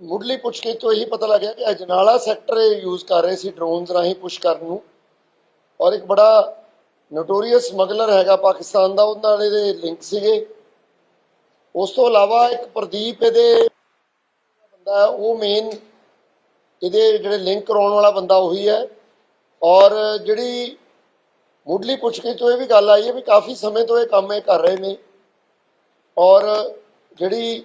ਮੁੱਢਲੀ ਪੁੱਛਗਿੱਛ ਤੋਂ ਇਹੀ ਪਤਾ ਲੱਗਿਆ ਕਿ ਅਜਨਾਲਾ ਸੈਕਟਰ ਇਹ ਯੂਜ਼ ਕਰ ਰਹੇ ਸੀ ਡਰੋਨਸ ਰਾਹੀਂ ਪੁਸ਼ ਕਰਨ ਨੂੰ। ਔਰ ਇੱਕ ਬੜਾ ਨੋਟੋਰੀਅਸ ਸਮਗਲਰ ਹੈਗਾ ਪਾਕਿਸਤਾਨ ਦਾ ਉਹਨਾਂ ਨਾਲ ਇਹਦੇ ਲਿੰਕ ਸੀਗੇ। ਉਸ ਤੋਂ ਇਲਾਵਾ ਇੱਕ ਪ੍ਰਦੀਪ ਇਹਦੇ ਬੰਦਾ ਉਹ ਮੇਨ ਇਹਦੇ ਜਿਹੜੇ ਲਿੰਕ ਕਰਾਉਣ ਵਾਲਾ ਬੰਦਾ ਉਹੀ ਹੈ। ਔਰ ਜਿਹੜੀ ਮੁੱਢਲੀ ਪੁੱਛਗਿੱਛ ਤੋਂ ਇਹ ਵੀ ਗੱਲ ਆਈ ਹੈ ਵੀ ਕਾਫੀ ਸਮੇਂ ਤੋਂ ਇਹ ਕੰਮ ਇਹ ਕਰ ਰਹੇ ਨੇ। ਔਰ ਜਿਹੜੀ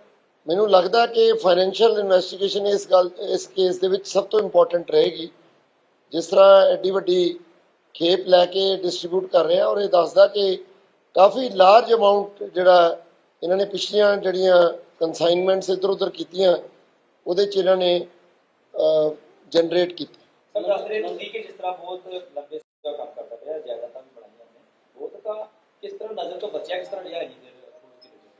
ਮੈਨੂੰ ਲੱਗਦਾ ਕਿ ਫਾਈਨੈਂਸ਼ੀਅਲ ਇਨਵੈਸਟੀਗੇਸ਼ਨ ਇਸ ਗੱਲ, ਇਸ ਕੇਸ ਦੇ ਵਿੱਚ ਸਭ ਤੋਂ ਇੰਪੋਰਟੈਂਟ ਰਹੇਗੀ। ਜਿਸ ਤਰ੍ਹਾਂ ਐਡੀ ਵੱਡੀ ਖੇਪ ਲੈ ਕੇ ਡਿਸਟ੍ਰੀਬਿਊਟ ਕਰ ਰਹੇ ਆ ਔਰ ਇਹ ਦੱਸਦਾ ਕਿ ਕਾਫੀ ਲਾਰਜ ਅਮਾਉਂਟ ਜਿਹੜਾ ਇਹਨਾਂ ਨੇ ਪਿਛਲੀਆਂ ਜਿਹੜੀਆਂ ਕਨਸਾਈਨਮੈਂਟਸ ਇੱਧਰ ਉੱਧਰ ਕੀਤੀਆਂ, ਉਹਦੇ ਚ ਇਹਨਾਂ ਨੇ ਜਨਰੇਟ ਕੀਤੀ ਸਰ, ਦੱਸ ਰਹੇ ਤੁਸੀਂ ਕਿ ਜਿਸ ਤਰ੍ਹਾਂ ਬਹੁਤ ਲੰਬੇ ਸਮੇਂ ਦਾ ਕੰਮ ਕਰਦਾ ਪਿਆ ਜਾਇਦਾਦਾਂ ਬਣਾਈਆਂ ਨੇ। ਬਹੁਤ ਦਾ ਕਿਸ ਤਰ੍ਹਾਂ ਨਜ਼ਰ ਤੋਂ ਬਚਿਆ, ਕਿਸ ਤਰ੍ਹਾਂ ਰਿਹਾ ਜੀ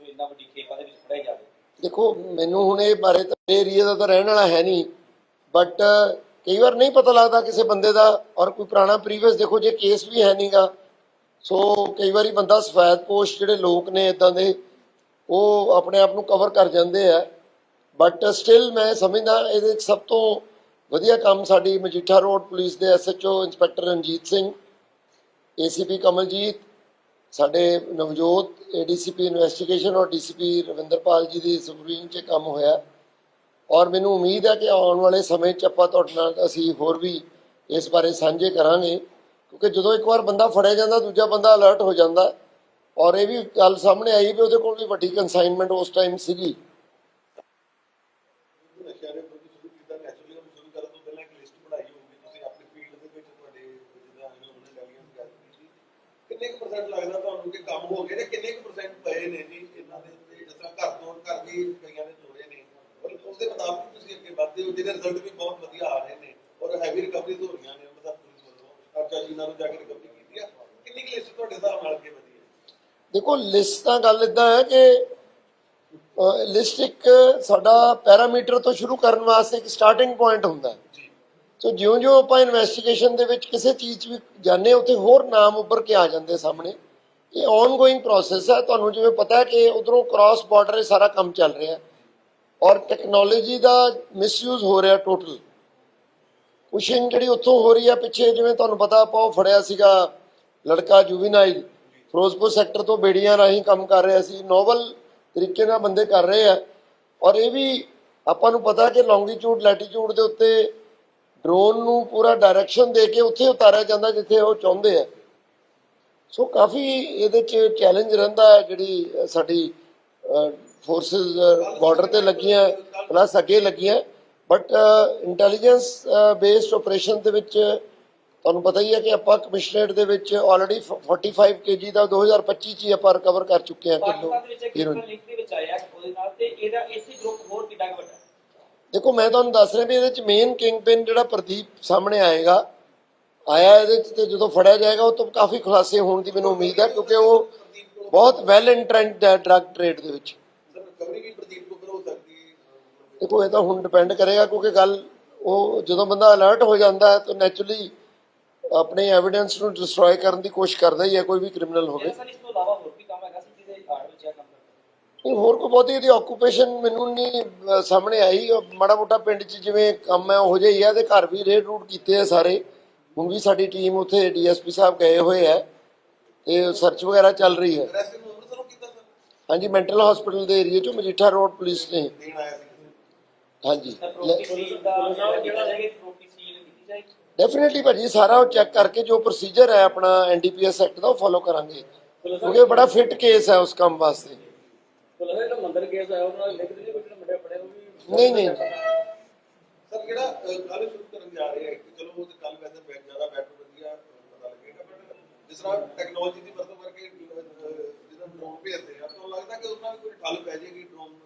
ਇੰਨਾ ਵੱਡੀ ਖੇਪਾਂ ਦੇ ਵਿੱਚ ਫੜਾਈ ਜਾਵੇ ਦੇਖੋ, ਮੈਨੂੰ ਹੁਣ ਇਹ ਬਾਰੇ ਤਾਂ ਏਰੀਆ ਦਾ ਤਾਂ ਰਹਿਣ ਵਾਲਾ ਹੈ ਨਹੀਂ ਬਟ ਕਈ ਵਾਰ ਨਹੀਂ ਪਤਾ ਲੱਗਦਾ ਕਿਸੇ ਬੰਦੇ ਦਾ ਔਰ ਕੋਈ ਪੁਰਾਣਾ ਪ੍ਰੀਵੀਅਸ ਦੇਖੋ, ਜੇ ਕੇਸ ਵੀ ਹੈ ਨਹੀਂਗਾ ਸੋ ਕਈ ਵਾਰੀ ਬੰਦਾ ਸਫੈਦ ਪੋਸ਼ ਜਿਹੜੇ ਲੋਕ ਨੇ ਇਦਾਂ ਦੇ, ਉਹ ਆਪਣੇ ਆਪ ਨੂੰ ਕਵਰ ਕਰ ਜਾਂਦੇ ਆ ਬਟ ਸਟਿਲ ਮੈਂ ਸਮਝਦਾ ਇਹਦੇ ਵਿੱਚ ਸਭ ਤੋਂ ਵਧੀਆ ਕੰਮ ਸਾਡੀ ਮਜੀਠਾ ਰੋਡ ਪੁਲਿਸ ਦੇ SHO inspector Ranjit Singh ACP Kamaljit ਸਾਡੇ ਨਵਜੋਤ ਏਡੀਸੀਪੀ ਇਨਵੈਸਟੀਗੇਸ਼ਨ ਔਰ ਡੀਸੀਪੀ ਰਵਿੰਦਰਪਾਲ ਜੀ ਦੀ ਸੁਪਰੀਮ 'ਚ ਕੰਮ ਹੋਇਆ। ਔਰ ਮੈਨੂੰ ਉਮੀਦ ਹੈ ਕਿ ਆਉਣ ਵਾਲੇ ਸਮੇਂ 'ਚ ਆਪਾਂ ਤੁਹਾਡੇ ਨਾਲ ਅਸੀਂ ਹੋਰ ਵੀ ਇਸ ਬਾਰੇ ਸਾਂਝੇ ਕਰਾਂਗੇ। ਕਿਉਂਕਿ ਜਦੋਂ ਇੱਕ ਵਾਰ ਬੰਦਾ ਫੜਿਆ ਜਾਂਦਾ, ਦੂਜਾ ਬੰਦਾ ਅਲਰਟ ਹੋ ਜਾਂਦਾ। ਔਰ ਇਹ ਵੀ ਗੱਲ ਸਾਹਮਣੇ ਆਈ ਵੀ ਉਹਦੇ ਕੋਲ ਵੀ ਵੱਡੀ ਕਨਸਾਈਨਮੈਂਟ ਉਸ ਟਾਈਮ ਸੀਗੀ ਨਸ਼ਿਆਂ ਦੇ ਪ੍ਰਤੀ ਸ਼ੁਰੂ ਕੀਤਾ ਨੈਚੁਰਲੀ ਉਹ ਸ਼ੁਰੂ ਕਰਨ ਤੋਂ ਪਹਿਲਾਂ ਇੱਕ ਲਿਸਟ ਬਣਾਈ ਹੋਊਗੀ ਤੁਸੀਂ ਆਪਣੀ ਫੀਲਡ ਦੇ ਵਿੱਚ ਤੁਹਾਡੇ ਜਿਹਦਾ ਆਏ ਉਹਨਾਂ ਇੰਟੈਲੀਜੈਂਸ ਗੱਲ ਕੀਤੀ ਕਿੰਨੇ ਕੁ ਪਰਸੈਂਟ ਲੱਗਦਾ ਤੁਹਾਨੂੰ ਕਿ ਕੰਮ ਹੋ ਗਏ ਨੇ ਕਿੰਨੇ ਕੁ ਪਰਸੈਂਟ ਪਏ ਨੇ ਜੀ ਇਹਨਾਂ ਦੇ ਉੱਤੇ ਜਿਸ ਤਰ੍ਹਾਂ ਘਰ ਤੋਂ ਘਰ ਵੀ ਕਈਆਂ ਨੇ ਨੇ। ਔਰ ਉਸ ਦੇ ਮੁਤਾਬਕ ਤੁਸੀਂ ਅੱਗੇ ਵਧਦੇ ਹੋ ਜਿਹਦੇ ਰਿਜ਼ਲਟ ਵੀ ਬਹੁਤ ਵਧੀਆ ਆ ਰਹੇ ਨੇ ਔਰ ਹੈਵੀ ਰਿਕਵਰੀਜ਼ ਹੋ ਰਹੀਆਂ ਨੇ ਅੰਮ੍ਰਿਤਸਰ ਪੁਲਿਸ ਵੱਲੋਂ ਅਰਜਾ ਜੀ ਨਾਲ ਜਾ ਕੇ ਰਿਕਵਰੀ ਕੀਤੀ ਆ। ਕਿੰਨੀ ਕੁ ਲਿਸਟ ਤੁਹਾਡੇ ਹਿਸਾਬ ਨਾਲ ਅੱਗੇ ਵਧੀ ਹੈ? ਦੇਖੋ ਲਿਸਟ ਤਾਂ ਗੱਲ ਇਦਾਂ ਹੈ ਕਿ ਲਿਸਟ ਇੱਕ ਸਾਡਾ ਪੈਰਾਮੀਟਰ ਤੋਂ ਸ਼ੁਰੂ ਕਰਨ ਵਾਸਤੇ ਇੱਕ ਸਟਾਰਟਿੰਗ ਪੁਆਇੰਟ ਹੁੰਦਾ ਹੈ। ਜੀ। ਸੋ ਜਿਉਂ-ਜਿਉਂ ਆਪਾਂ ਇਨਵੈਸਟੀਗੇਸ਼ਨ ਦੇ ਵਿੱਚ ਕਿਸੇ ਚੀਜ਼ 'ਚ ਵੀ ਜਾਂਦੇ ਉੱਥੇ ਹੋਰ ਨਾਮ ਉੱਭਰ ਕੇ ਆ ਜਾਂਦੇ ਸਾਹਮਣੇ। ਇਹ ਆਨਗੋਇੰਗ ਪ੍ਰੋਸੈਸ ਹੈ। ਤੁਹਾਨੂੰ ਜਿਵੇਂ ਪਤਾ ਹੈ ਕਿ ਉਧਰੋਂ ਕ੍ਰਾਸ ਬਾਰਡਰ ਇਹ ਸਾਰਾ ਕੰਮ ਚੱਲ ਰਿਹਾ ਔਰ ਟੈਕਨੋਲੋਜੀ ਦਾ ਮਿਸਯੂਜ਼ ਹੋ ਰਿਹਾ ਟੋਟਲ ਪੁਸ਼ਿੰਗ ਜਿਹੜੀ ਉੱਥੋਂ ਹੋ ਰਹੀ ਹੈ, ਪਿੱਛੇ ਜਿਵੇਂ ਤੁਹਾਨੂੰ ਪਤਾ ਆਪਾਂ ਉਹ ਫੜਿਆ ਸੀਗਾ ਲੜਕਾ ਜੁਵੀਨਾਈਲ ਫਿਰੋਜ਼ਪੁਰ ਸੈਕਟਰ ਤੋਂ ਬੇੜੀਆਂ ਰਾਹੀਂ ਕੰਮ ਕਰ ਰਿਹਾ ਸੀ। ਨੋਵਲ ਤਰੀਕੇ ਨਾਲ ਬੰਦੇ ਕਰ ਰਹੇ ਆ। ਔਰ ਇਹ ਵੀ ਆਪਾਂ ਨੂੰ ਪਤਾ ਕਿ ਲੌਂਗੀਟਿਊਡ ਲੈਟੀਟਿਊਡ ਦੇ ਉੱਤੇ ਡਰੋਨ ਨੂੰ ਪੂਰਾ ਡਾਇਰੈਕਸ਼ਨ ਦੇ ਕੇ ਉੱਥੇ ਉਤਾਰਿਆ ਜਾਂਦਾ ਜਿੱਥੇ ਉਹ ਚਾਹੁੰਦੇ ਆ। ਸੋ ਕਾਫੀ ਇਹਦੇ ਚ ਚੈਲੰਜ ਰਹਿੰਦਾ ਹੈ ਜਿਹੜੀ ਸਾਡੀ ਫੋਰਸਸ ਬਾਰਡਰ ਤੇ ਲੱਗੀਆਂ ਪਲੱਸ ਅੱਗੇ ਲੱਗੀਆਂ ਬਟ ਇੰਟੈਲੀਜੈਂਸ ਬੇਸਡ ਆਪਰੇਸ਼ਨ ਦੇ ਵਿੱਚ ਤੁਹਾਨੂੰ ਪਤਾ ਹੀ ਹੈ ਕਿ ਆਪਾਂ ਕਮਿਸ਼ਨਰੇਟ ਦੇ ਵਿੱਚ ਆਲਰੇਡੀ 45 ਕੇਜੀ ਦਾ 2025 ਚ ਹੀ ਆਪਾਂ ਰਿਕਵਰ ਕਰ ਚੁੱਕੇ ਹਾਂ ਕਿਲੋ ਵਿੱਚ ਹੀਰੋਇਨ ਵਿੱਚ? ਦੇਖੋ ਮੈਂ ਤੁਹਾਨੂੰ ਦੱਸ ਰਿਹਾ ਵੀ ਇਹਦੇ ਚ ਮੇਨ ਕਿੰਗ ਪਿਨ ਜਿਹੜਾ ਪ੍ਰਦੀਪ ਸਾਹਮਣੇ ਆਏਗਾ ਆਇਆ ਇਹਦੇ ਚ ਤੇ ਜਦੋਂ ਫੜਿਆ ਜਾਏਗਾ ਉਹ ਤੋਂ ਕਾਫੀ ਖੁਲਾਸੇ ਹੋਣ ਦੀ ਮੈਨੂੰ ਉਮੀਦ ਹੈ ਕਿਉਂਕਿ ਉਹ ਬਹੁਤ ਵੈਲ ਇੰਟਰੈਂਡ ਹੈ ਡਰੱਗ ਟ੍ਰੇਡ ਦੇ ਵਿੱਚ। ਦੇਖੋ ਇਹ ਤਾਂ ਹੁਣ ਡਿਪੈਂਡ ਕਰੇਗਾ ਕਿਉਂਕਿ ਗੱਲ ਉਹ ਜਦੋਂ ਬੰਦਾ ਅਲਰਟ ਹੋ ਜਾਂਦਾ ਹੈ ਤਾਂ ਨੈਚੁਰਲੀ ਆਪਣੇ ਐਵੀਡੈਂਸ ਨੂੰ ਡਿਸਟਰੋਏ ਕਰਨ ਦੀ ਕੋਸ਼ਿਸ਼ ਕਰਦਾ ਹੀ ਹੈ ਕੋਈ ਵੀ ਕ੍ਰਿਮੀਨਲ ਹੋਵੇ। ਇਹ ਹੋਰ ਕੋਈ ਬਹੁਤੀ ਇਹਦੀ ਆਕੂਪੇਸ਼ਨ ਮੈਨੂੰ ਨਹੀਂ ਸਾਹਮਣੇ ਆਈ। ਮਾੜਾ ਮੋਟਾ ਪਿੰਡ 'ਚ ਜਿਵੇਂ ਕੰਮ ਹੈ ਉਹ ਜਿਹਾ ਹੀ ਹੈ ਤੇ ਘਰ ਵੀ ਰੇਡ ਰੂਟ ਕੀਤੇ ਆ ਸਾਰੇ। ਹੁਣ ਵੀ ਸਾਡੀ ਟੀਮ ਉੱਥੇ ਡੀਐਸਪੀ ਸਾਹਿਬ ਗਏ ਹੋਏ ਹੈ ਤੇ ਸਰਚ ਵਗੈਰਾ ਚੱਲ ਰਹੀ ਹੈ। ਹਾਂਜੀ ਮੈਂਟਲ ਹਸਪੀਟਲ ਦੇ ਏਰੀਆ 'ਚੋਂ ਮਜੀਠਾ ਰੋਡ ਪੁਲਿਸ ਨੇ। ਹਾਂਜੀ। ਡੈਫੀਨਿਟਲੀ ਭਾਜੀ ਸਾਰਾ ਉਹ ਚੈੱਕ ਕਰਕੇ ਜੋ ਪ੍ਰੋਸੀਜਰ ਹੈ ਆਪਣਾ ਐਨਡੀਪੀਐਸ ਐਕਟ ਦਾ ਉਹ ਫੋਲੋ ਕਰਾਂਗੇ। ਕਿਉਂਕਿ ਇਹ ਬੜਾ ਫਿੱਟ ਕੇਸ ਹੈ ਉਸ ਕੰਮ ਵਾਸਤੇ। ਲੱਗਦਾ ਜਿਹੜਾ ਮੰਦਰ ਕੇਸ ਆਇਆ ਉਹਨਾਂ ਨਾਲ ਲਿਖ ਦਿੱਤੀ ਕੋਈ ਮੁੰਡੇ ਬੜੇ ਉਹ ਵੀ ਨਹੀਂ ਨਹੀਂ। ਸਰ ਜਿਹੜਾ ਕੱਲ ਸ਼ੁਰੂ ਕਰਨ ਜਾ ਰਹੇ ਹੈ ਕਿ ਚਲੋ ਉਹ ਤੇ ਕੱਲ ਵੈਸੇ ਬੈਠ ਜ਼ਿਆਦਾ ਬੈਟਰ ਵਧੀਆ ਪਤਾ ਲੱਗੇਗਾ ਬਟ ਜਿਸ ਤਰ੍ਹਾਂ ਟੈਕਨੋਲੋਜੀ ਦੀ ਵਰਤੋਂ ਕਰਕੇ ਜਿੱਦਾਂ ਡਰੋਨ ਭੇਜਦੇ ਆ ਤਾਂ ਲੱਗਦਾ ਕਿ ਉਹਨਾਂ ਦੀ ਕੋਈ ਠੱਲ ਪੈ ਜਾਏਗੀ ਡਰੋਨ ਨੂੰ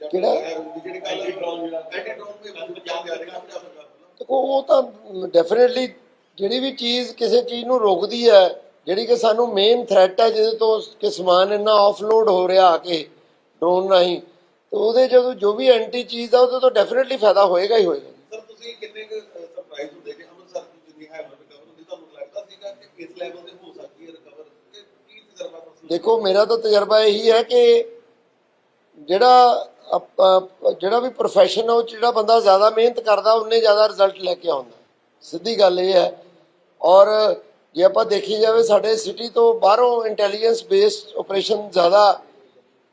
ਕਿਹੜਾ? ਜਿਹੜੀ ਕੱਲ ਡਰੋਨ ਜਿਹੜਾ। ਐਂਟੀ ਡਰੋਨ ਵੀ ਪੰਜਾਬ ਜਾ ਰਿਹਾ ਪੰਜਾਬ ਸਰਕਾਰ ਦੇਖੋ ਉਹ ਤਾਂ ਡੈਫੀਨਿਟਲੀ ਜਿਹੜੀ ਵੀ ਚੀਜ਼ ਕਿਸੇ ਚੀਜ਼ ਨੂੰ ਰੋਕਦੀ ਹੈ ਜਿਹੜੀ ਕਿ ਸਾਨੂੰ ਮੇਨ ਥ੍ਰੈਟ ਹੈ ਜਿਹਦੇ ਤੋਂ ਕਿ ਸਮਾਨ ਇੰਨਾ ਆਫਲੋਡ ਹੋ ਰਿਹਾ ਆ ਕੇ ਡਰੋਨ ਰਾਹੀਂ ਤੇ ਉਹਦੇ ਜਦੋਂ ਜੋ ਵੀ ਐਂਟੀ ਚੀਜ਼ ਆ ਉਹਦੇ ਤੋਂ ਡੈਫੀਨਿਟਲੀ ਫਾਇਦਾ ਹੋਏਗਾ ਹੀ ਹੋਏਗਾ। ਸਰ ਤੁਸੀਂ ਕਿੰਨੇ ਕੁ ਸਰਪ੍ਰਾਈਜ਼ ਹੁੰਦੇ ਕਿ ਅੰਮ੍ਰਿਤਸਰ ਦੀ ਜਿੰਨੀ ਹੈ ਰਿਕਵਰ ਹੁੰਦੀ ਤੁਹਾਨੂੰ ਲੱਗਦਾ ਸੀਗਾ ਕਿ ਇਸ ਲੈਵਲ ਤੇ ਹੋ ਸਕਦੀ ਹੈ ਰਿਕਵਰ ਕਿ ਕੀ ਤਜਰਬਾ ਪਰਸਨ ਦੇਖੋ ਮੇਰਾ ਤਾਂ ਤਜਰਬਾ ਇਹੀ ਹੈ ਕਿ ਜਿਹੜਾ ਜਿਹੜਾ ਵੀ profession ਹੈ ਉਹ ਜਿਹੜਾ ਬੰਦਾ ਜ਼ਿਆਦਾ ਮਿਹਨਤ ਕਰਦਾ ਉਹਨੇ ਜ਼ਿਆਦਾ ਰਿਜ਼ਲਟ ਲੈ ਕੇ ਆਉਂਦਾ। ਸਿੱਧੀ ਗੱਲ ਇਹ ਹੈ। ਔਰ ਜੇ ਆਪਾਂ ਦੇਖੀ ਜਾਵੇ ਸਾਡੇ ਸਿਟੀ ਤੋਂ ਬਾਹਰੋਂ ਇੰਟੈਲੀਜੈਂਸ ਬੇਸਡ ਆਪਰੇਸ਼ਨ ਜ਼ਿਆਦਾ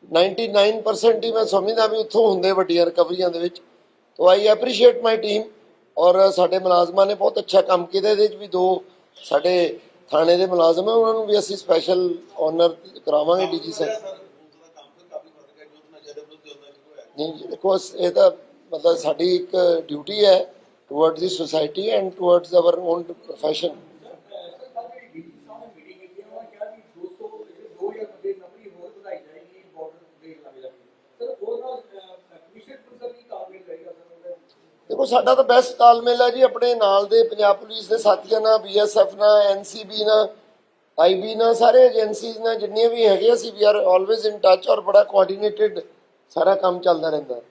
99% ਹੀ ਮੈਂ ਸਮਝਦਾ ਵੀ ਉੱਥੋਂ ਹੁੰਦੇ ਵੱਡੀਆਂ ਰਿਕਵਰੀਆਂ ਦੇ ਵਿੱਚ। ਤੋ ਆਈ ਐਪਰੀਸ਼ੀਏਟ ਮਾਈ ਟੀਮ ਔਰ ਸਾਡੇ ਮੁਲਾਜ਼ਮਾਂ ਨੇ ਬਹੁਤ ਅੱਛਾ ਕੰਮ ਕੀਤਾ ਇਹਦੇ ਵਿੱਚ ਵੀ ਦੋ ਸਾਡੇ ਥਾਣੇ ਦੇ ਮੁਲਾਜ਼ਮ ਹੈ ਉਹਨਾਂ ਨੂੰ ਵੀ ਅਸੀਂ ਸਪੈਸ਼ਲ ਆਨਰ ਕਰਾਵਾਂਗੇ ਡੀਜੀ ਸਰ ਨਹੀਂ ਦੇਖੋ ਇਹ ਤਾਂ ਮਤਲਬ ਸਾਡੀ ਇੱਕ ਡਿਊਟੀ ਹੈ towards the society and towards our own profession ਦੇਖੋ, ਸਾਡਾ ਤਾਂ ਬੈਸਟ ਤਾਲਮੇਲ ਹੈ ਜੀ ਆਪਣੇ ਨਾਲ ਦੇ ਪੰਜਾਬ ਪੁਲਿਸ ਦੇ ਸਾਥੀਆਂ ਨਾਲ ਬੀਐਸਐਫ ਨਾਲ ਐਨਸੀਬੀ ਨਾਲ ਆਈਬੀ ਨਾਲ, ਸਾਰੇ ਏਜੰਸੀਜ਼ ਨਾਲ, ਜਿੰਨੀਆਂ ਵੀ ਹੈਗੇ ਅਸੀਂ we are always in touch ਔਰ ਬੜਾ ਕੋਆਰਡੀਨੇਟਿਡ ਸਾਰਾ ਕੰਮ ਚੱਲਦਾ ਰਹਿੰਦਾ।